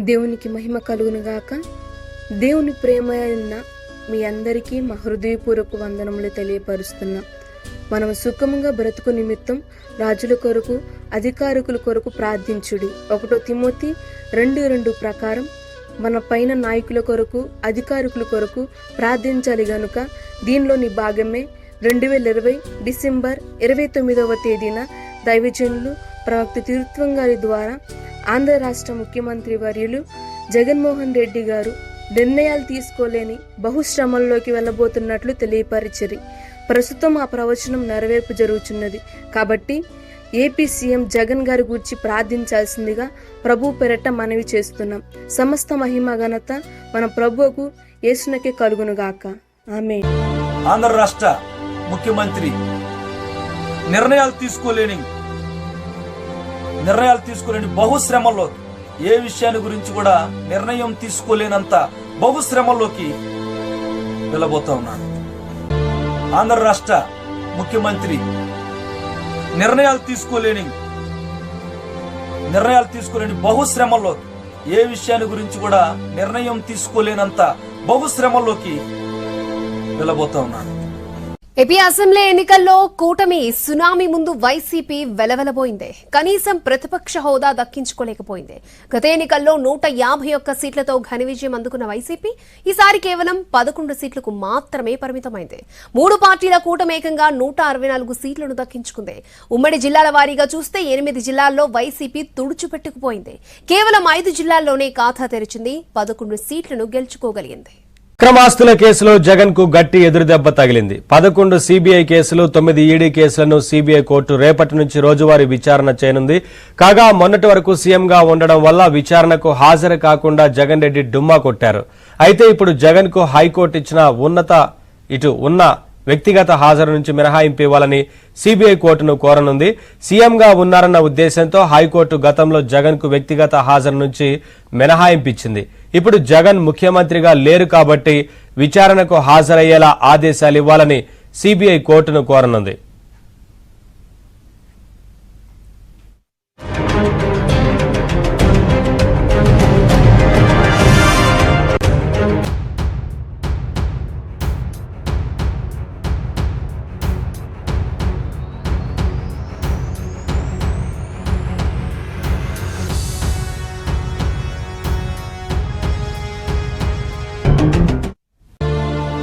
దేవునికి మహిమ కలుగునుగాక. దేవుని ప్రేమ ఉన్న మీ అందరికీ మా హృదయపూర్వక వందనములు తెలియపరుస్తున్నాం. మనం సుఖముగా బ్రతుకు నిమిత్తం రాజుల కొరకు అధికారికుల కొరకు ప్రార్థించుడి. ఒకటో తిమోతి రెండు రెండు ప్రకారం మన పైన నాయకుల కొరకు అధికారికుల కొరకు ప్రార్థించాలి గనుక దీనిలోని భాగమే రెండు వేల ఇరవై డిసెంబర్ ఇరవై తొమ్మిదవ తేదీన దైవజనులు ప్రవక్త తిరుత్వం గారి ద్వారా ఆంధ్ర రాష్ట్ర ముఖ్యమంత్రి వర్యులు జగన్మోహన్ రెడ్డి గారు నిర్ణయాలు తీసుకోలేని బహుశ్రమల్లోకి వెళ్ళబోతున్నట్లు తెలియపరిచరి. ప్రస్తుతం ఆ ప్రవచనం నెరవేర్పు జరుగుతున్నది కాబట్టి ఏపీ సీఎం జగన్ గారి గురించి ప్రార్థించాల్సిందిగా ప్రభు పెరట మనవి చేస్తున్నాం. సమస్త మహిమ ఘనత మన ప్రభువుకు యేసునకే కలుగునుగాక. ఆమె ఆంధ్ర రాష్ట్ర ముఖ్యమంత్రి నిర్ణయాలు తీసుకోలేని నిర్ణయాలు తీసుకోలేని బహుశ్రమల్లో ఏ విషయాన్ని గురించి కూడా నిర్ణయం తీసుకోలేనంత బహుశ్రమల్లోకి వెళ్ళబోతా ఉన్నాడు ఆంధ్ర రాష్ట్ర ముఖ్యమంత్రి నిర్ణయాలు తీసుకోలేని నిర్ణయాలు తీసుకోలేని బహుశ్రమల్లో ఏ విషయాన్ని గురించి కూడా నిర్ణయం తీసుకోలేనంత బహుశ్రమల్లోకి వెళ్ళబోతా ఉన్నాడు ఏపీ అసెంబ్లీ ఎన్నికల్లో కూటమి సునామీ ముందు వైసీపీ వెలవెలబోయింది. కనీసం ప్రతిపక్ష హోదా దక్కించుకోలేకపోయింది. గత ఎన్నికల్లో నూట యాభై ఒక్క సీట్లతో ఘన విజయం అందుకున్న వైసీపీ ఈసారి కేవలం పదకొండు సీట్లకు మాత్రమే పరిమితమైంది. మూడు పార్టీల కూటమేకంగా నూట అరవై నాలుగు సీట్లను దక్కించుకుంది. ఉమ్మడి జిల్లాల వారీగా చూస్తే ఎనిమిది జిల్లాల్లో వైసీపీ తుడుచుపెట్టుకుపోయింది. కేవలం ఐదు జిల్లాల్లోనే ఖాతా తెరిచింది. పదకొండు సీట్లను గెలుచుకోగలిగింది. అక్రమాస్తుల కేసులో జగన్కు గట్టి ఎదురుదెబ్బ తగిలింది. పదకొండు సీబీఐ కేసులు తొమ్మిది ఈడీ కేసులను సీబీఐ కోర్టు రేపటి నుంచి రోజువారీ విచారణ చేయనుంది. కాగా మొన్నటి వరకు సీఎంగా ఉండడం వల్ల విచారణకు హాజరు కాకుండా జగన్ రెడ్డి డుమ్మా కొట్టారు. అయితే ఇప్పుడు జగన్కు హైకోర్టు ఇచ్చిన ఉన్నత ఇటు ఉన్న వ్యక్తిగత హాజరు నుంచి మినహాయింపు ఇవ్వాలని సిబిఐ కోర్టును కోరనుంది. సీఎంగా ఉన్నారన్న ఉద్దేశంతో హైకోర్టు గతంలో జగన్కు వ్యక్తిగత హాజరు నుంచి మినహాయింపు ఇచ్చింది. ఇప్పుడు జగన్ ముఖ్యమంత్రిగా లేరు కాబట్టి విచారణకు హాజరయ్యేలా ఆదేశాలు ఇవ్వాలని సిబిఐ కోర్టును కోరనుంది.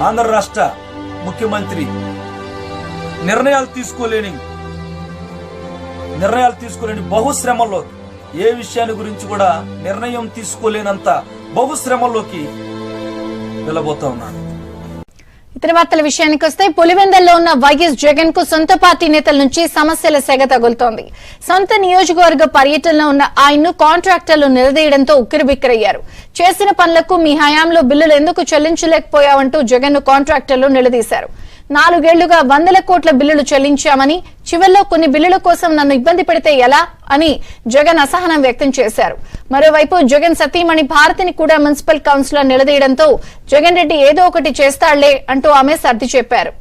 ఆంధ్ర రాష్ట్ర ముఖ్యమంత్రి నిర్ణయాలు తీసుకోలేని నిర్ణయాలు తీసుకోలేని బహుశ్రమల్లో ఏ విషయాన్ని గురించి కూడా నిర్ణయం తీసుకోలేనంత బహుశ్రమల్లోకి వెళ్ళబోతా ఉన్నాను. ఇతర వార్తల విషయానికి వస్తే పులివెందల్లో ఉన్న వైఎస్ జగన్కు సొంత పార్టీ నేతల నుంచి సమస్యల సెగ తగులుతోంది. సొంత నియోజకవర్గ పర్యటనలో ఉన్న ఆయన్ను కాంట్రాక్టర్లు నిలదీయడంతో ఉక్కిరిబిక్కిరయ్యారు. చేసిన పనులకు మీ హయాంలో బిల్లులు ఎందుకు చెల్లించలేకపోయావంటూ జగన్ను కాంట్రాక్టర్లు నిలదీశారు. నాలుగేళ్ళుగా వందల కోట్ల బిల్లులు చెల్లించామని చివరిలో కొన్ని బిల్లుల కోసం నన్ను ఇబ్బంది పెడితే ఎలా అని జగన్ అసహనం వ్యక్తం చేశారు. మరోవైపు జగన్ సతీమణి భారతిని కూడా మున్సిపల్ కౌన్సిలర్ నిలదీయడంతో జగన్ రెడ్డి ఏదో ఒకటి చేస్తాళ్ళే అంటూ ఆమె సర్ది చెప్పారు.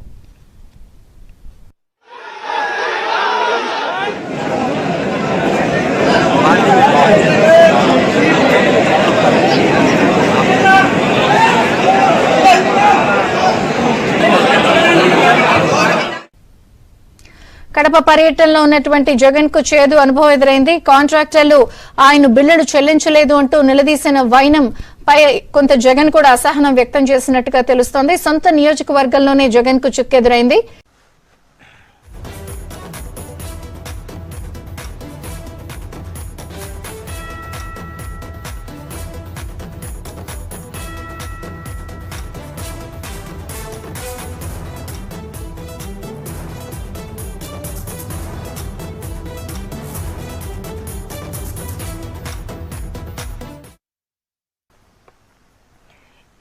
కడప పర్యటనలో ఉన్నటువంటి జగన్కు చేదు అనుభవం ఎదురైంది. కాంట్రాక్టర్లు ఆయన బిల్లులు చెల్లించలేదు అంటూ నిలదీసిన వైనం పై కొంత జగన్ కూడా అసహనం వ్యక్తం చేసినట్టుగా తెలుస్తోంది. సొంత నియోజకవర్గంలోనే జగన్కు చుక్కెదురైంది.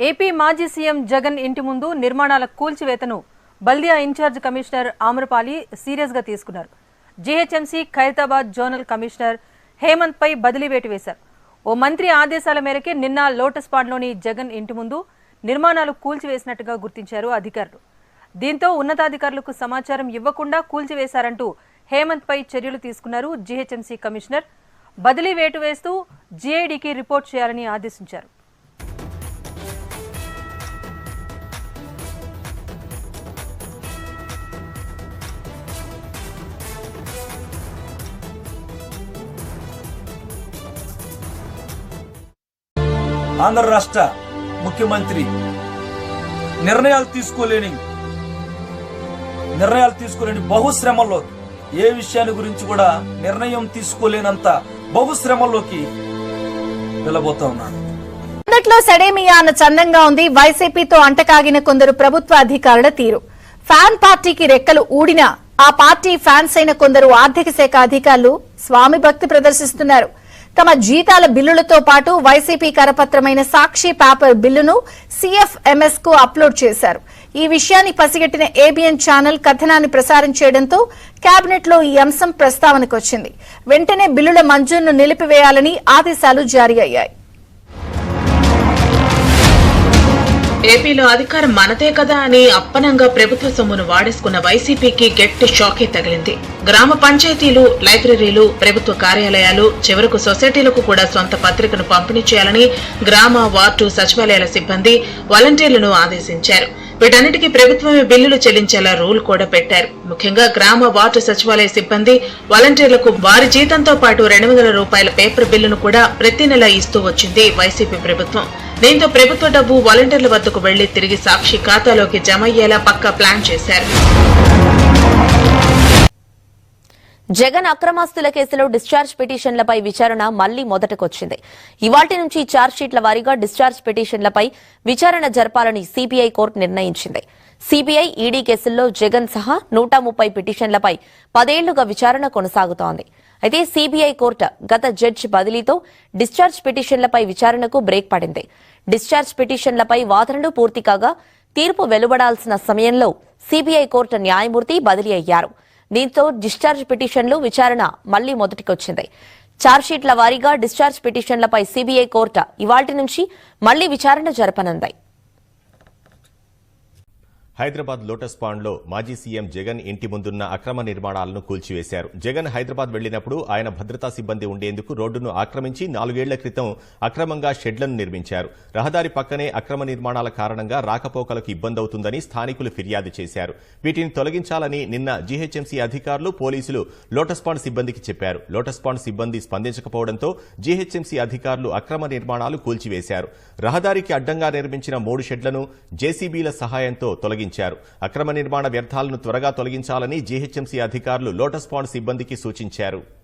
ఏపీ మాజీ సీఎం జగన్ ఇంటి ముందు నిర్మాణాల కూల్చివేతను బల్దియా ఇన్ఛార్జ్ కమిషనర్ ఆమ్రపాలి సీరియస్గా తీసుకున్నారు. GHMC Khairatabad zonal commissioner Hemant పై బదిలీ వేటు వేశారు. ఓ మంత్రి ఆదేశాల మేరకే నిన్న లోటస్ పాడ్లోని జగన్ ఇంటి ముందు నిర్మాణాలు కూల్చివేసినట్టుగా గుర్తించారు అధికారులు. దీంతో ఉన్నతాధికారులకు సమాచారం ఇవ్వకుండా కూల్చివేశారంటూ హేమంత్ పై చర్యలు తీసుకున్నారు జీహెచ్ఎంసీ కమిషనర్. బదిలీ వేటు వేస్తూ జీఐడికి రిపోర్ట్ చేయాలని ఆదేశించారు. ఆంధ్ర రాష్ట్ర ముఖ్యమంత్రి నిర్ణయాలు తీసుకోలేని నిర్ణయాలు తీసుకోలేని బహుశ్రమల్లో ఏ విషయాన్ని గురించి కూడా నిర్ణయం తీసుకోలేనంత బహుశ్రమల్లోకి వెళ్ళబోతా ఉన్నాడు మొదట్లో సడేమియా అన్న చందంగా ఉంది. వైసీపీతో అంటకాగిన కొందరు ప్రభుత్వ అధికారుల తీరు. ఫ్యాన్ పార్టీకి రెక్కలు ఊడినా ఆ పార్టీ ఫ్యాన్స్ అయిన కొందరు ఆర్థిక శాఖ అధికారులు స్వామి భక్తి ప్రదర్శిస్తున్నారు. తమ జీతాల బిల్లులతో పాటు వైసీపీ కరపత్రమైన సాక్షి పేపర్ బిల్లును సీఎఫ్ఎంఎస్కు అప్లోడ్ చేశారు. ఈ విషయాన్ని పసిగట్టిన ఏబిఎన్ ఛానల్ కథనాన్ని ప్రసారం చేయడంతో కేబినెట్లో ఈ అంశం ప్రస్తావనకు వచ్చింది వెంటనే బిల్లుల మంజూరును నిలిపివేయాలని ఆదేశాలు జారీ అయ్యాయి. ఏపీలో అధికారం మనదే కదా అని అప్పనంగా ప్రభుత్వ సొమ్మును వాడేసుకున్న వైసీపీకి గట్టి షాకే తగిలింది. గ్రామ పంచాయతీలు లైబ్రరీలు ప్రభుత్వ కార్యాలయాలు చివరకు సొసైటీలకు కూడా సొంత పత్రికను పంపిణీ చేయాలని గ్రామ వార్డు సచివాలయాల సిబ్బంది వాలంటీర్లను ఆదేశించారు. వీటన్నిటికీ ప్రభుత్వమే బిల్లులు చెల్లించేలా రూల్ కూడా పెట్టారు. ముఖ్యంగా గ్రామ వార్డు సచివాలయ సిబ్బంది వాలంటీర్లకు వారి జీతంతో పాటు రెండు వందల రూపాయల పేపర్ బిల్లును కూడా ప్రతి నెల ఇస్తూ వచ్చింది వైసీపీ ప్రభుత్వం. దీంతో ప్రభుత్వ డబ్బు వాలంటీర్ల వద్దకు వెళ్ళి తిరిగి సాక్షి ఖాతాలోకి జమ అయ్యేలా పక్కా ప్లాన్ చేశారు. జగన్ అక్రమాస్తుల కేసులో డిశ్చార్జ్ పిటిషన్లపై విచారణ మళ్ళీ మొదటకొచ్చింది. ఇవాటి నుంచి ఛార్జ్షీట్ల వారీగా డిశ్చార్జ్ పిటిషన్లపై విచారణ జరపాలని సిబిఐ కోర్టు నిర్ణయించింది. సిబిఐ ఈడీ కేసుల్లో జగన్ సహా నూట ముప్పై పిటిషన్లపై పదేళ్ళుగా విచారణ కొనసాగుతోంది. అయితే సిబిఐ కోర్టు గత జడ్జి బదిలీతో డిశ్చార్జ్ పిటిషన్లపై విచారణకు బ్రేక్ పడింది. డిశ్చార్జ్ పిటిషన్లపై వాదనలు పూర్తి కాగా తీర్పు వెలువడాల్సిన సమయంలో సిబిఐ కోర్టు న్యాయమూర్తి బదిలీ అయ్యారు. దీంతో డిశ్చార్జ్ పిటిషన్లు విచారణ మళ్ళీ మొదటికొచ్చింది. ఛార్జ్షీట్ల వారీగా డిశ్చార్జ్ పిటిషన్లపై సిబిఐ కోర్టు ఇవాటి నుంచి మళ్ళీ విచారణ జరపనుంది. హైదరాబాద్ లోటస్ పాండ్లో మాజీ సీఎం జగన్ ఇంటి ముందున్న అక్రమ నిర్మాణాలను కూల్చివేశారు. జగన్ హైదరాబాద్ వెళ్ళినప్పుడు ఆయన భద్రతా సిబ్బంది ఉండేందుకు రోడ్డును ఆక్రమించి నాలుగేళ్ళ క్రితం అక్రమంగా షెడ్లను నిర్మించారు. రహదారి పక్కనే అక్రమ నిర్మాణాల కారణంగా రాకపోకలకు ఇబ్బంది అవుతుందని స్థానికులు ఫిర్యాదు చేశారు. వీటిని తొలగించాలని నిన్న జీహెచ్ఎంసీ అధికారులు పోలీసులు లోటస్ పాండ్ సిబ్బందికి చెప్పారు. లోటస్ పాండ్ సిబ్బంది స్పందించకపోవడంతో జీహెచ్ఎంసీ అధికారులు అక్రమ నిర్మాణాలు కూల్చివేశారు. రహదారికి అడ్డంగా నిర్మించిన మూడు షెడ్లను జేసీబీల సహాయంతో తొలగించారు. అక్రమ నిర్మాణ వ్యర్థాలను త్వరగా తొలగించాలని జీహెచ్ఎంసీ అధికారులు లోటస్ పాండ్ సిబ్బందికి సూచించారు.